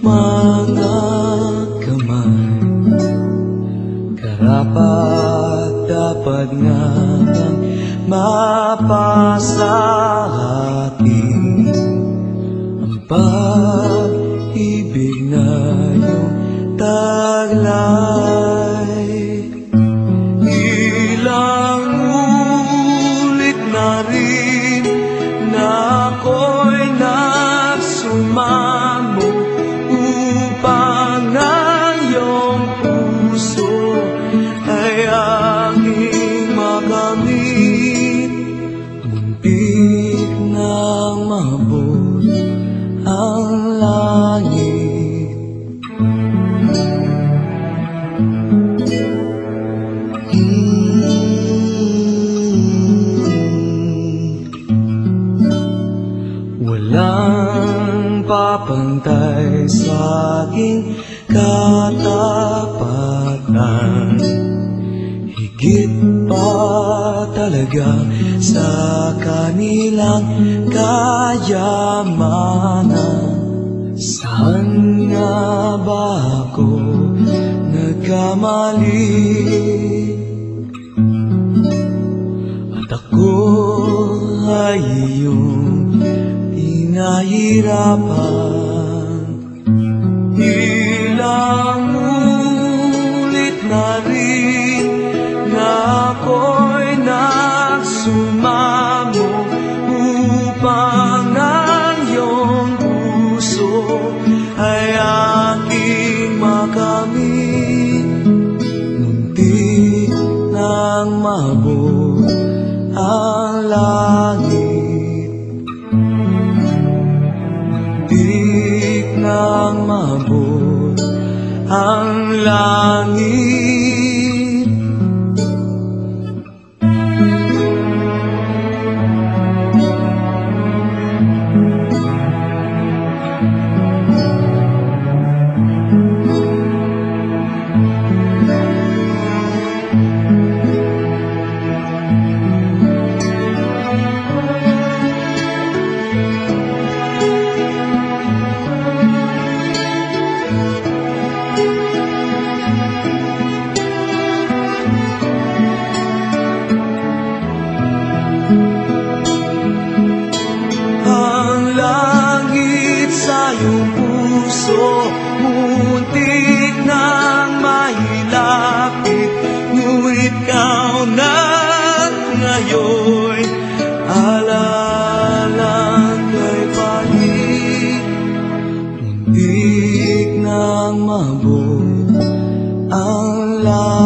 mga kamay. Karapat dapat nga bang mapasa atin. Ang pag-ibig na iyong taglay nang mabot ang langit. Walang papantay sa aking katapatan Higit pa talaga sa kanilang kayamanan Saan nga ba ako nagkamali? At ako ay iyong pinahirapan nagsumamo Upang ang iyong puso ay aking makamit. Muntik nang mabot ang langit Muntik nang mabot ang langit ang ang lahat.